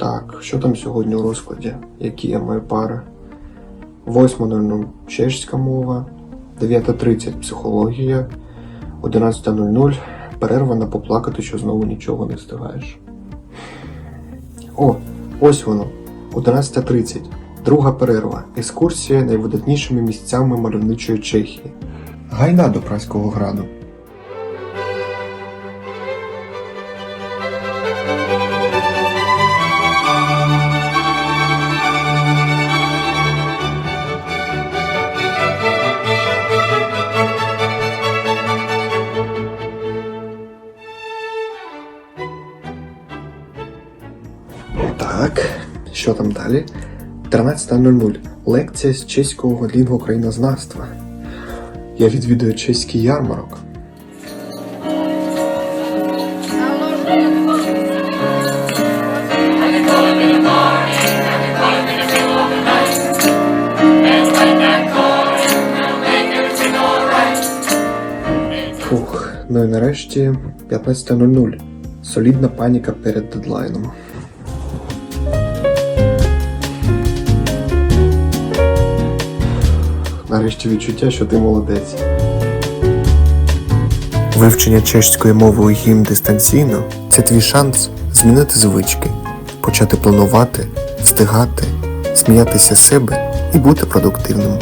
Так, що там сьогодні у розкладі? Які є мої пари? 8.00 чешська мова, 9.30 психологія, 11.00 перерва на поплакати, що знову нічого не встигаєш. О, ось воно. 11.30. Друга перерва. Екскурсія найвидатнішими місцями мальовничої Чехії. Гайда до Праського граду. Так, що там далі? 13.00. Лекція з чеського лінгвокраїнознавства. Я відвідую чеський ярмарок. Фух, ну і нарешті 15.00. Солідна паніка перед дедлайном. Нарешті відчуття, що ти молодець. Вивчення чеської мови гімн дистанційно це твій шанс змінити звички, почати планувати, встигати, сміятися з себе і бути продуктивним.